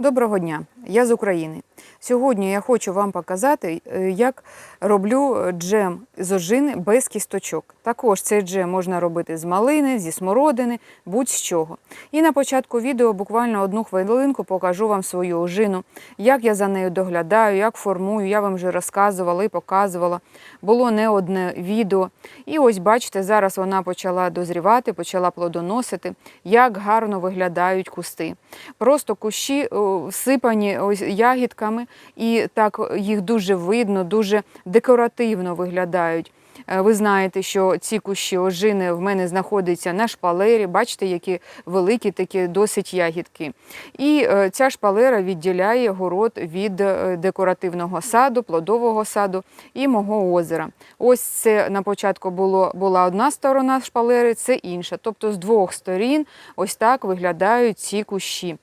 Доброго дня, я з України. Сьогодні я хочу вам показати, е, як роблю джем з ожини без кісточок. Також цей джем можна робити з малини, зі смородини, будь-з чого. І на початку відео буквально одну хвилинку покажу вам свою ожину, як я за нею доглядаю, як формую. Я вам вже розказувала і показувала. Було не одне відео. І ось бачите, зараз вона почала дозрівати, почала плодоносити, як гарно виглядають кусти. Просто кущі всипані ягідками, і так їх дуже видно, дуже декоративно виглядають. Е, Ви знаєте, що ці кущі ожини в мене знаходяться на шпалері. Бачите, які великі, такі досить ягідки. І е, ця шпалера відділяє город від е, декоративного саду, плодового саду і мого озера. Ось це на початку було, була одна сторона шпалери, це інша. Тобто з двох сторін ось так виглядають ці кущі.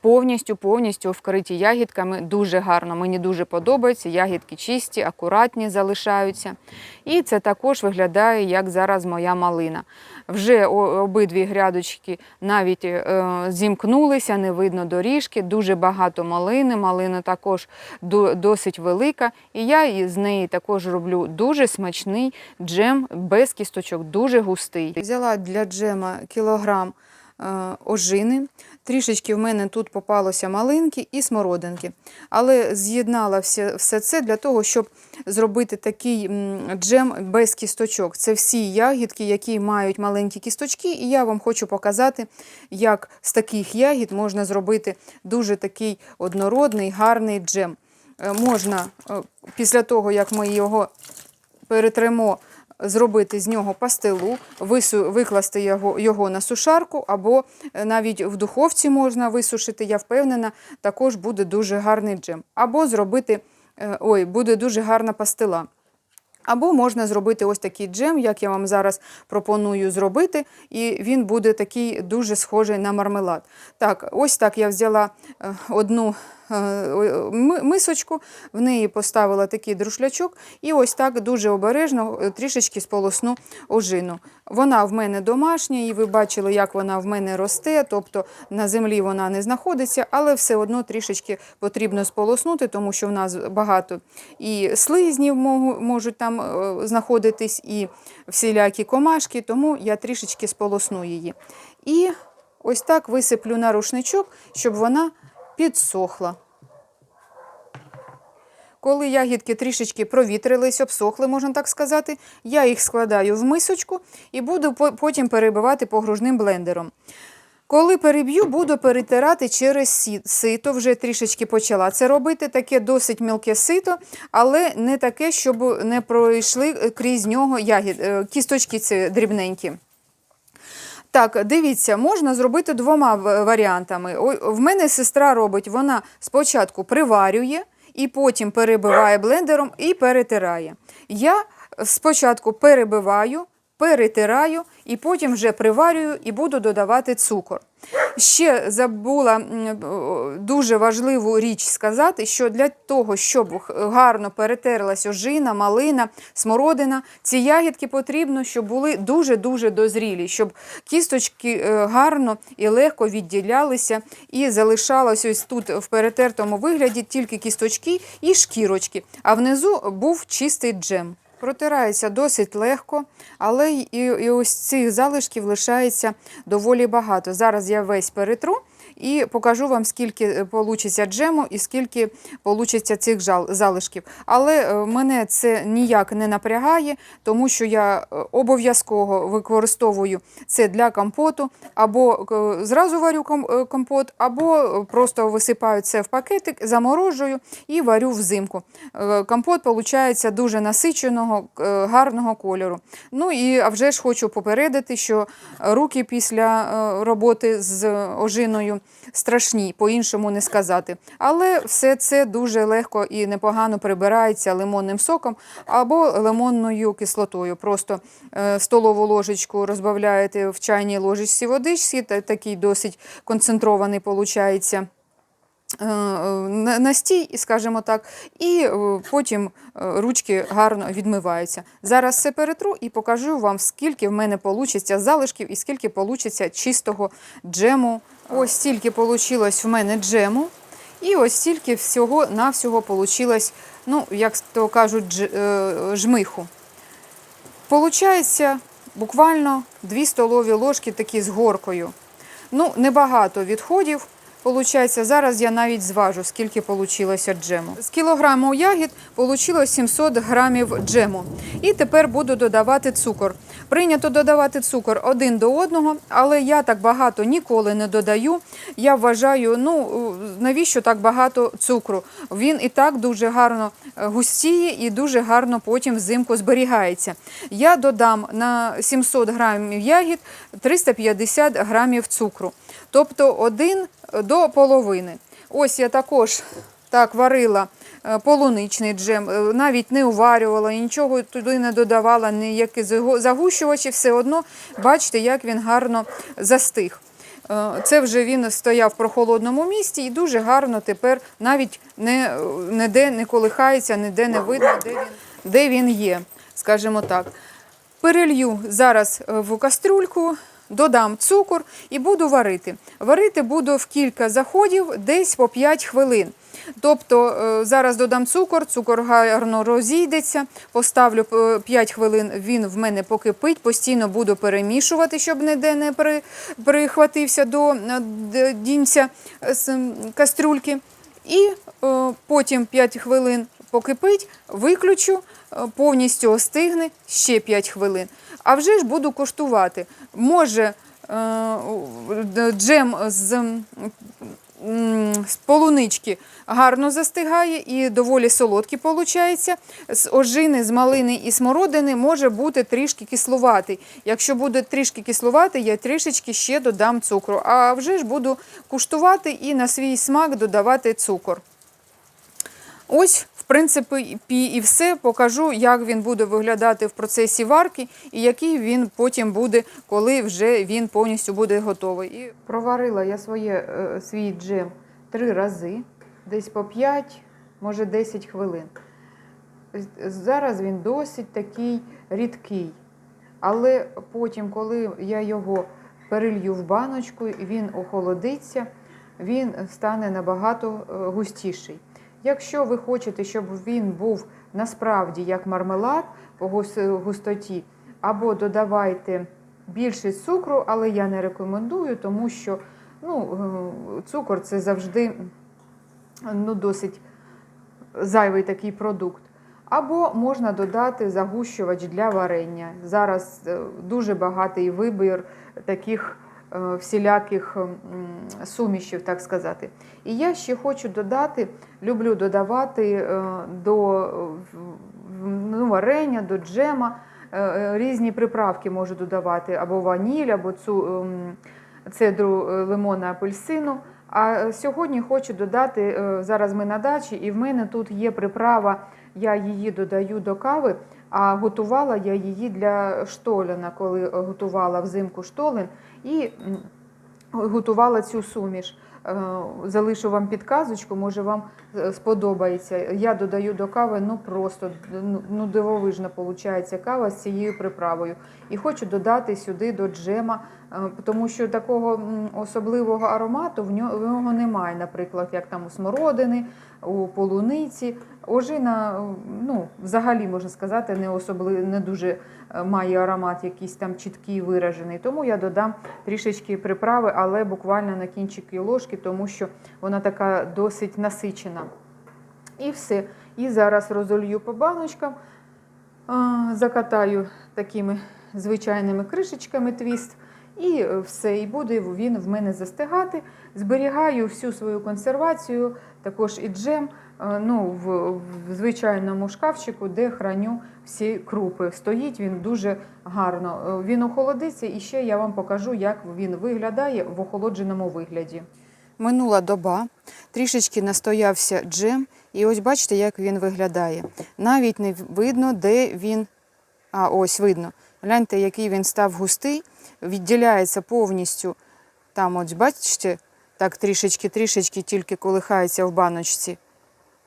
Повністю, повністю вкриті ягідками. Дуже гарно. Мені дуже подобається. Ягідки чисті, акуратні залишаються. І це також виглядає, як зараз моя малина. Вже обидві грядочки навіть е, зімкнулися, не видно доріжки, дуже багато малини. Малина також до- досить велика. І я із неї також роблю дуже смачний джем без кісточок, дуже густий. Взяла для джема кілограм е, ожини. Трішечки в мене тут попалося малинки і смородинки. Але з'єднала все, все це для того, щоб зробити такий джем без кісточок. Це всі ягідки, які мають маленькі кісточки, і я вам хочу показати, як з таких ягід можна зробити дуже такий однородний, гарний джем. Е, Можна е, після того, як ми його перетремо, зробити з нього пастилу, викласти його, його на сушарку, або е, навіть в духовці можна висушити, я впевнена, також буде дуже гарний джем. Або зробити, е, ой, буде дуже гарна пастила. Або можна зробити ось такий джем, як я вам зараз пропоную зробити, і він буде такий дуже схожий на мармелад. Так, ось так я взяла е, одну мисочку, в неї поставила такий друшлячок, і ось так дуже обережно е, трішечки сполосну ожину. Вона в мене домашня, і ви бачили, як вона в мене росте, тобто на землі вона не знаходиться, але все одно трішечки потрібно сполоснути, тому що в нас багато і слизнів можуть там е, знаходитись, і всілякі комашки, тому я трішечки сполосну її. І ось так висиплю на рушничок, щоб вона підсохла. Коли ягідки трішечки провітрились, обсохли, можна так сказати, я їх складаю в мисочку і буду потім перебивати погружним блендером. Коли переб'ю, буду перетирати через сито, вже трішечки почала це робити, таке досить мілке сито, але не таке, щоб не пройшли е, крізь нього ягід, е, кісточки ці дрібненькі. Так, дивіться, можна зробити двома варіантами. В мене сестра робить, вона спочатку приварює і потім перебиває блендером і перетирає. Я спочатку перебиваю, перетираю і потім вже приварюю і буду додавати цукор. Ще забула дуже важливу річ сказати, що для того, щоб гарно перетерлась ожина, малина, смородина, ці ягідки потрібно, щоб були дуже-дуже дозрілі, щоб кісточки е, гарно і легко відділялися і залишалось ось тут в перетертому вигляді тільки кісточки і шкірочки, а внизу був чистий джем. Протирається досить легко, але і, і ось цих залишків лишається доволі багато. Зараз я весь перетру і покажу вам, скільки вийде джему і скільки вийде цих залишків. Але е, мене це ніяк не напрягає, тому що я е, обов'язково використовую це для компоту, або е, зразу варю е, компот, або е, просто висипаю це в пакетик, заморожую і варю взимку. Е, Компот виходить дуже насиченого, е, гарного кольору. Ну і вже ж хочу попередити, що руки після е, роботи з ожиною страшні, по-іншому не сказати. Але все це дуже легко і непогано прибирається лимонним соком або лимонною кислотою. Просто е, столову ложечку розбавляєте в чайній ложечці водичці, такий досить концентрований виходить настій, скажімо так, і е, потім е, ручки гарно відмиваються. Зараз все перетру і покажу вам, скільки в мене вийде залишків і скільки вийде чистого джему. Ось стільки вийшло в мене джему. І ось стільки всього навсього вийшло, ну, як то кажуть, е, жмиху. Получається буквально 2 столові ложки такі з горкою. Ну, небагато відходів. Получається, зараз я навіть зважу, скільки вийшло джему. З кілограму ягід вийшло 700 грамів джему. І тепер буду додавати цукор. Прийнято додавати цукор один до одного, але я так багато ніколи не додаю. Я вважаю, ну навіщо так багато цукру? Він і так дуже гарно е, густіє і дуже гарно потім взимку зберігається. Я додам на 700 грамів ягід 350 грамів цукру, тобто один до половини. Ось я також так варила е, полуничний джем, е, навіть не уварювала, нічого туди не додавала, ніякі загущувачі, все одно бачите, як він гарно застиг. Е, Це вже він стояв в прохолодному місці і дуже гарно тепер навіть не, ніде не колихається, ніде не видно, де він, де він є, скажімо так. Перелью зараз в кастрюльку, додам цукор і буду варити. Варити буду в кілька заходів, десь по 5 хвилин. Тобто е, зараз додам цукор, цукор гарно розійдеться, поставлю е, 5 хвилин, він в мене покипить, постійно буду перемішувати, щоб ніде не при- прихватився до е, дінця е, кастрюльки. І е, потім 5 хвилин покипить, виключу, е, повністю остигне ще 5 хвилин. А вже ж буду коштувати. Може е, джем з, з полунички гарно застигає і доволі солодкий виходить. З ожини, з малини і смородини може бути трішки кислуватий. Якщо буде трішки кислуватий, я трішечки ще додам цукру. А вже ж буду куштувати і на свій смак додавати цукор. Ось, принципі, і все покажу, як він буде виглядати в процесі варки і який він потім буде, коли вже він повністю буде готовий. Проварила я своє, е, свій джем три рази, десь по 5, може 10 хвилин. Зараз він досить такий рідкий. Але потім, коли я його перелью в баночку, він охолодиться, він стане набагато е, густіший. Якщо ви хочете, щоб він був насправді як мармелад по густоті, або додавайте більше цукру, але я не рекомендую, тому що ну, е, цукор це завжди ну, досить зайвий такий продукт. Або можна додати загущувач для варення. Зараз е, дуже багатий вибір таких всіляких сумішів, так сказати. І я ще хочу додати, люблю додавати е, до е, ну, варення, до джема е, е, різні приправки можу додавати, або ваніль, або цу, ем, цедру е, лимона апельсину. А сьогодні хочу додати, е, зараз ми на дачі, і в мене тут є приправа, я її додаю до кави, а готувала я її для штолена, коли е, готувала взимку штолен, і готувала цю суміш. Е, Залишу вам підказочку, може вам е, сподобається. Я додаю до кави, ну просто ну, ну, дивовижна виходить кава з цією приправою. І хочу додати сюди до джема, тому що такого особливого аромату в нього, немає, наприклад, як там у смородини, у полуниці. Ожина, е, ну, взагалі можна сказати, не особливо не дуже е, має аромат якийсь там чіткий виражений. Тому я додам трішечки приправи, але буквально на кінчики ложки, тому що вона така досить насичена. І все. І зараз розолью по баночкам, закатаю такими звичайними кришечками твіст. І е, все, і буде він в мене застигати. Зберігаю всю свою консервацію, також і джем е, ну, в, в звичайному шкафчику, де храню всі крупи. Стоїть він дуже гарно. Е, Він охолодиться і ще я вам покажу, як він виглядає в охолодженому вигляді. Минула доба, трішечки настоявся джем, і ось бачите, як він виглядає. Навіть не видно, де він. А, ось видно. Гляньте, який він став густий, відділяється повністю. Там, ось бачите, так трішечки-трішечки тільки колихається в баночці.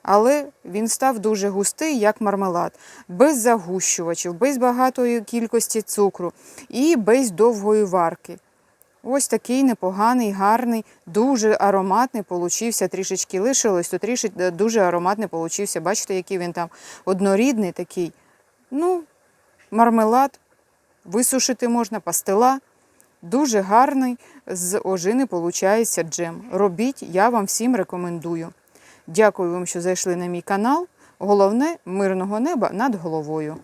Але він став дуже густий, як мармелад, без загущувачів, без багатої кількості цукру і без довгої варки. Ось такий непоганий, гарний, дуже ароматний получився. Трішечки лишилось, то трішечки дуже ароматний получився. Бачите, який він там однорідний такий. Ну, мармелад, висушити можна, пастила. Дуже гарний з ожини получається джем. Робіть, я вам всім рекомендую. Дякую вам, що зайшли на мій канал. Головне мирного неба над головою.